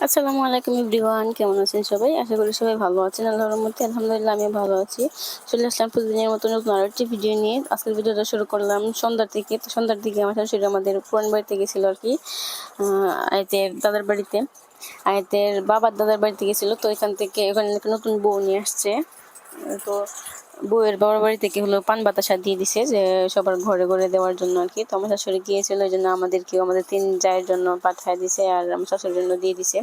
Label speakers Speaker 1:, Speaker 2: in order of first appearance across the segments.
Speaker 1: আসসালামু আলাইকুম এভরিওয়ান, কেমন আছেন সবাই? আশা করি সবাই ভালো আছেন। আল্লাহর মধ্যে আলহামদুলিল্লাহ আমি ভালো আছি। চলে আসলাম প্রতিদিনের মতো নতুন আরও একটি ভিডিও নিয়ে। আজকের ভিডিওটা শুরু করলাম সন্ধ্যার থেকে তো সন্ধ্যার দিকে আমার শাশুড়ি আমাদের পুরান বাড়িতে গেছিল আর কি আয়তের দাদার বাড়িতে। আয়তের বাবার দাদার বাড়িতে গেছিল। তো এখান থেকে ওখানে নতুন বউ নিয়ে আসছে। তো বউয়ের বাবার বাড়ি থেকে হলো পান বাতাসা দিয়ে দিছে যে সবার ঘরে ঘরে দেওয়ার জন্য আর কি। তো আমার শাশুড়ি গিয়েছিল ওই জন্য আমাদেরকেও আমাদের তিন জায়ের জন্য পাঠায় দিছে আর আমার শাশুড়ির জন্য দিয়ে দিছে।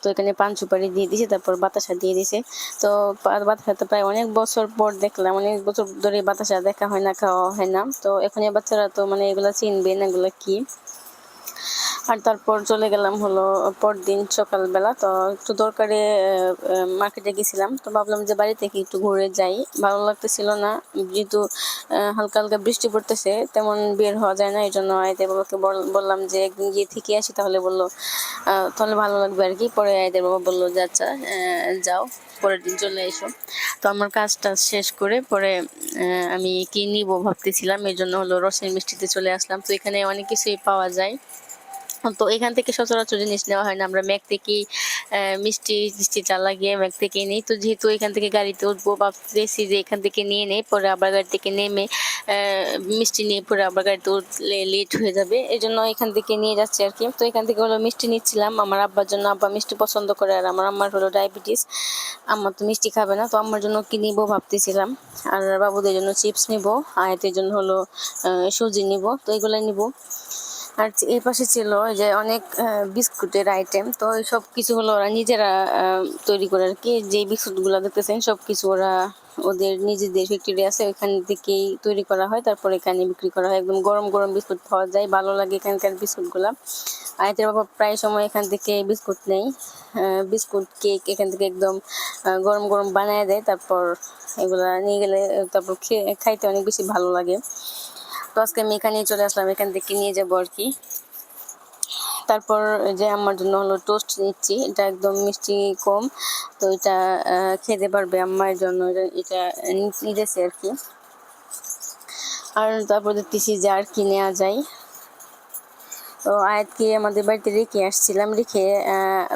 Speaker 1: তো এখানে পান সুপারি দিয়ে দিছে, তারপর বাতাসা দিয়ে দিছে। তো বাতাসা তো প্রায় অনেক বছর পর দেখলাম, অনেক বছর ধরে বাতাসা দেখা হয় না, খাওয়া হয় না। তো এখন বাচ্চারা তো মানে এগুলা চিনবে না এগুলা কি। আর তারপর চলে গেলাম হলো পরদিন সকালবেলা, তো একটু দরকারে মার্কেটে গেছিলাম, তো ভাবলাম যে বাড়ি থেকে একটু ঘুরে যাই। ভালো লাগতেছিল না, যেহেতু হালকা হালকা বৃষ্টি পড়তেছে, তেমন বের হওয়া যায় না এই জন্য আয়দের বাবাকে বললাম যে একদিন গিয়ে থেকে আসি, তাহলে বলল তাহলে ভালো লাগবে আর কি। পরে আয়দের বাবা বলল, যে আচ্ছা যাও, পরের দিন চলে এসো। তো আমার কাজটা শেষ করে পরে আমি কি নিব ভাবতেছিলাম এই জন্য হলো রসের মিষ্টিতে চলে আসলাম। তো এখানে অনেক কিছুই পাওয়া যায়। তো এখান থেকে সচরাচর জিনিস নেওয়া হয় না। আমরা ম্যাক থেকেই মিষ্টি মিষ্টি চা লাগিয়ে ম্যাক থেকে নিই। তো যেহেতু এখান থেকে গাড়িতে উঠবো, ভাবতেছি যে এখান থেকে নিয়ে নেই, পরে আবার গাড়ি থেকে নেমে মিষ্টি নিয়ে পরে আবার গাড়িতে উঠলে লেট হয়ে যাবে। এই জন্য এখান থেকে নিয়ে যাচ্ছি আর কি। তো এখান থেকে হলো মিষ্টি নিচ্ছিলাম। আমার আব্বার জন্য আব্বা মিষ্টি পছন্দ করে আর আমার আম্মার হলো ডায়াবেটিস আম্মা তো মিষ্টি খাবে না, তো আমার জন্য কি নিবো ভাবতেছিলাম। আর বাবুদের জন্য চিপস নিব, আয়াতের জন্য হলো সুজি নিব। তো এগুলো নিব। আর এই পাশে ছিল যে অনেক বিস্কুটের আইটেম তো সব কিছু হলো ওরা নিজেরা তৈরি করে আর কি। যে বিস্কুটগুলো দেখতেছেন, সব কিছু ওরা ওদের নিজেদের ফ্যাক্টরি আছে, ওইখান থেকেই তৈরি করা হয়। তারপর এখানে বিক্রি করা হয়। একদম গরম গরম বিস্কুট পাওয়া যায়। ভালো লাগে এখানকার বিস্কুটগুলো। আয়তের বাবা প্রায় সময় এখান থেকে বিস্কুট নেই বিস্কুট, কেক এখান থেকে একদম গরম গরম বানায় দেয়। তারপর এগুলা নিয়ে গেলে, তারপর খেয়ে, খাইতে অনেক বেশি ভালো লাগে। তো আজকে আমি এখানেই চলে আসলাম, এখান থেকে নিয়ে যাব আর কি। তারপর যে আমার জন্য হলো টোস্ট নিচ্ছি, এটা একদম মিষ্টি কম, তো এটা খেতে পারবে আম্মার জন্য, এটা- নিতেছে আর কি। আর তারপর দেখতেছি যে আর কি নেওয়া যায়। তো আয়াতকে আমাদের বাড়িতে রেখে আসছিলাম, রেখে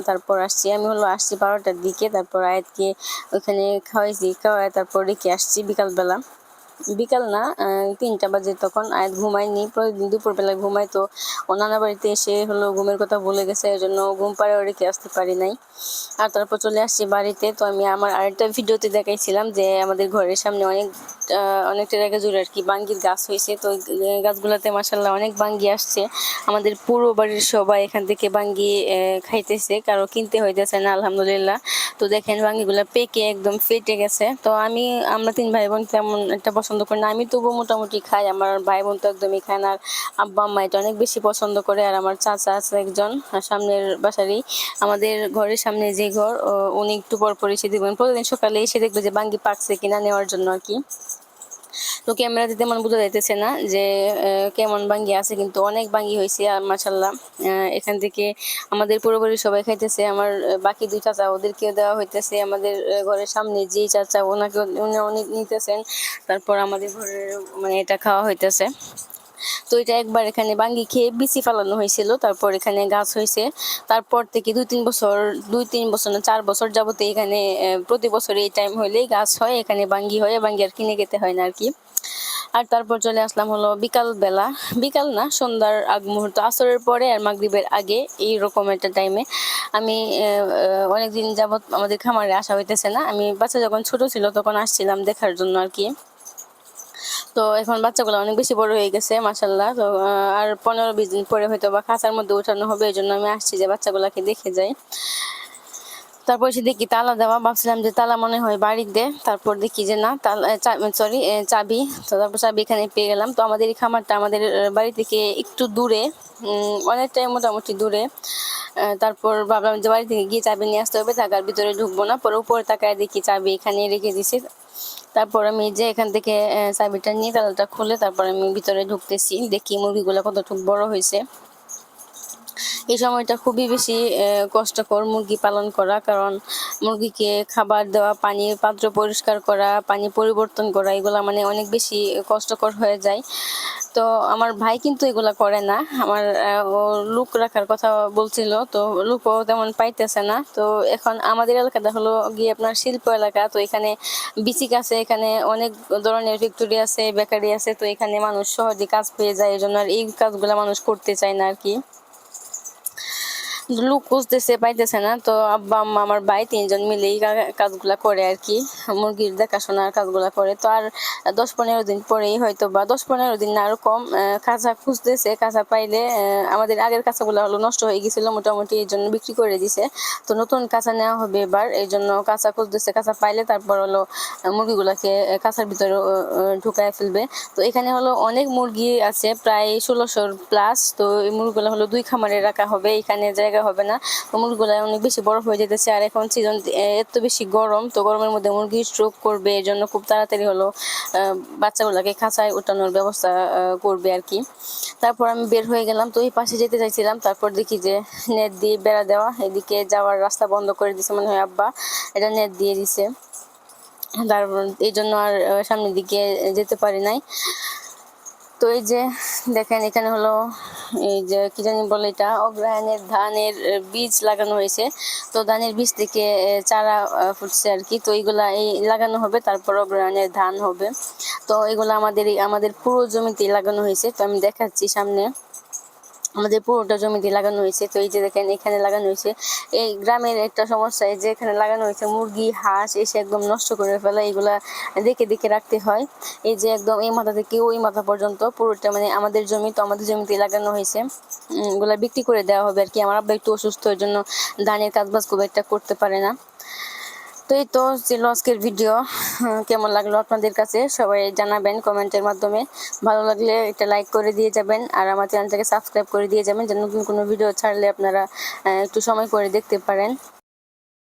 Speaker 1: তারপর আসছি। আমি হলো আসছি বারোটার দিকে, তারপর আয়াতকে ওখানে খাওয়াইছি খাওয়াই তারপর রেখে আসছি বিকালবেলা। বিকাল না তিনটা বাজে তখন আয়াত ঘুমায়নি। প্রতিদিন দুপুরবেলা ঘুমায় তো ও নানা বাড়িতে এসে হলো ঘুমের কথা ভুলে গেছে এই জন্য ঘুম পাড়েও রেখে আসতে পারি নাই। আর তারপর চলে আসছি বাড়িতে। তো আমি আমার আরেকটা ভিডিওতে দেখাইছিলাম যে আমাদের ঘরের সামনে অনেক অনেকটা জায়গা জুড়ে আর কি বাঙ্গির গাছ হয়েছে তো গাছগুলোতে মাসাল্লাহ অনেক বাঙ্গি আসছে। আমাদের পুরো বাড়ির সবাই এখান থেকে বাঙ্গি খাইতেছে, কারও কিনতে হইতেছে না, আলহামদুলিল্লাহ। তো দেখেন বাঙ্গিগুলো পেকে একদম ফেটে গেছে। তো আমি, আমরা তিন ভাই বোন তেমন একটা পছন্দ করি না। আমি তবুও মোটামুটি খাই, আমার ভাই বোন তো একদমই খায় না আর আব্বা, আম্মা এটা অনেক বেশি পছন্দ করে আর আমার চাচা আছে একজন সামনের বাসারই। আমাদের ঘরের সামনে যে ঘর উনি একটু পর পর এসে দেখবেন প্রতিদিন সকালে এসে দেখবে যে বাঙ্গি পাকছে কিনা নেওয়ার জন্য আর কি। তো ক্যামেরাতে তেমন বোঝা যাইতেছে না যে কেমন বাঙ্গি আছে, কিন্তু অনেক বাঙ্গি হয়েছে আর মাসাল্লাহ এখান থেকে আমাদের পুরোপুরি সবাই খাইতেছে, আমার বাকি দুই চাচা ওদেরকেও দেওয়া হইতেছে, আমাদের ঘরের সামনে যে চাচা ওনাকে উনি অনেক নিতেছেন, তারপর আমাদের ঘরের মানে এটা খাওয়া হইতেছে। তো এটা একবার এখানে বাঙ্গি খেয়ে বিচি ফালানো হয়েছিল, তারপর এখানে গাছ হয়েছে। তারপর থেকে দুই তিন বছর, দুই তিন বছর না, চার বছর যাবতে এখানে প্রতি বছর এই টাইম হইলেই গাছ হয়, এখানে বাঙ্গি হয়, বাঙ্গি আর কিনে খেতে হয় না আর কি। আর তারপর চলে আসলাম হলো বিকাল বেলা। বিকাল না, সন্ধ্যার আগ মুহূর্ত, আসরের পরে আর মাগরিবের আগে এই রকম একটা টাইমে আমি অনেক দিন যাবত আমাদের খামারে আসা হইতেছে না। আমি বাচ্চা যখন ছোট ছিল তখন আসছিলাম দেখার জন্য আর কি। তো এখন বাচ্চাগুলো অনেক বেশি বড় হয়ে গেছে মাসাল্লাহ তো আর পনেরো বিশ দিন পরে হয়তো বা খাঁচার মধ্যে উঠানো হবে এই জন্য আমি আসছি যে বাচ্চাগুলোকে দেখে যাই। তারপর এসে দেখি তালা দেওয়া, ভাবছিলাম যে তালা মনে হয় বাড়িতে। তারপর দেখি যে না, তালা সরি চাবি। তো তারপর চাবি এখানে পেয়ে গেলাম। তো আমাদের এই খামারটা আমাদের বাড়ি থেকে একটু দূরে অনেকটাই মোটামুটি দূরে। তারপর ভাবলাম যে বাড়ি থেকে গিয়ে চাবি নিয়ে আসতে হবে টাকার ভিতরে ঢুকবো না। পরে উপরে তাকায় দেখি চাবি এখানে রেখে দিছি। তারপর আমি যে এখান থেকে চাবিটা নিয়ে তালাটা খুলে তারপর আমি ভিতরে ঢুকতেছি। দেখি মুরগিগুলো কতটুকু বড় হয়েছে। এই সময়টা খুবই বেশি কষ্টকর মুরগি পালন করা, কারণ মুরগিকে খাবার দেওয়া, পানির পাত্র পরিষ্কার করা, পানি পরিবর্তন করা, এগুলা মানে অনেক বেশি কষ্টকর হয়ে যায়। তো আমার ভাই কিন্তু এগুলা করে না। আমার ও লুক রাখার কথা বলছিল, তো লুকও তেমন পাইতেছে না। তো এখন আমাদের এলাকাটা হলো গিয়ে আপনার শিল্প এলাকা, তো এখানে বিসিক আছে, এখানে অনেক ধরনের ফ্যাক্টরি আছে, বেকারি আছে, তো এখানে মানুষ সহজে কাজ পেয়ে যায় এই জন্য আর এই কাজগুলা মানুষ করতে চায় না আর কি। লোক খুঁজতেছে পাইতেছে না। তো আব্বা, আম্মা আমার ভাই তিনজন মিলেই কাজগুলা করে আর কি। মুরগির দেখাশোনার কাজগুলা করে। তো আর দশ পনেরো দিন পরেই হয়তো বা, দশ পনেরো দিন না কম কাঁচা খুঁজতেছে কাঁচা পাইলে আমাদের আগের কাঁচাগুলো হলো নষ্ট হয়ে গেছিল, মোটামুটি এই জন্য বিক্রি করে দিছে। তো নতুন কাঁচা নেওয়া হবে এবার, এই জন্য কাঁচা খুঁজতেছে কাঁচা পাইলে তারপর হলো মুরগিগুলাকে কাঁচার ভিতরে ঢুকায় ফেলবে। তো এখানে হলো অনেক মুরগি আছে, প্রায় ষোলোশোর প্লাস তো এই মুরগিগুলো হলো দুই খামারে রাখা হবে। এখানে জায়গা হবে না। মুরগিগুলো অনেক বেশি বড় হয়ে যেতেছে। আর এখন সিজন এত বেশি গরম, তো গরমের মধ্যে মুরগি স্ট্রোক করবে এর জন্য খুব তাড়াতাড়ি হলো বাচ্চাগুলোকে খাঁচায় ওঠানোর ব্যবস্থা করবে আর কি। তারপর আমি বের হয়ে গেলাম, তো ওই পাশে যেতে চাইছিলাম। তারপর দেখি যে নেট দিয়ে বেড়া দেওয়া, এদিকে যাওয়ার রাস্তা বন্ধ করে দিছে মনে হয় আব্বা। এটা নেট দিয়ে দিছে। তারপর এই জন্য আর সামনের দিকে যেতে পারি নাই। তো এই যে দেখেন, এখানে হলো এই যে কি জানি বলে এটা, অগ্রহায়ণের ধানের বীজ লাগানো হয়েছে। তো ধানের বীজ থেকে চারা ফুটছে আর কি। তো এইগুলা এই লাগানো হবে, তারপর অগ্রহায়ণের ধান হবে। তো এগুলো আমাদের আমাদের পুরো জমিতে লাগানো হয়েছে। তো আমি দেখাচ্ছি সামনে। আমাদের পুরোটা জমিতে লাগানো হয়েছে। তো এই যে দেখেন, এখানে লাগানো হয়েছে। এই গ্রামের একটা সমস্যা যে এখানে লাগানো হয়েছে মুরগি, হাঁস, এসে একদম নষ্ট করে ফেলা, এগুলা দেখে দেখে রাখতে হয়। এই যে একদম এই মাথা থেকে ওই মাথা পর্যন্ত পুরোটা মানে আমাদের জমি তো আমাদের জমিতে লাগানো হয়েছে। এগুলা বিক্রি করে দেওয়া হবে আর কি। আমার আব্বা একটু অসুস্থ, এর জন্য ধানের কাজবাজ খুব একটা করতে পারে না। তো এই তো ছিল আজকের ভিডিও কেমন লাগল আপনাদের কাছে? সবাই জানাবেন কমেন্টের মাধ্যমে। ভালো লাগলে একটা লাইক করে দিয়ে যাবেন আর আমার চ্যানেলটাকে সাবস্ক্রাইব করে দিয়ে যাবেন, যেন নতুন কোনো ভিডিও ছাড়লে আপনারা একটু সময় করে দেখতে পারেন।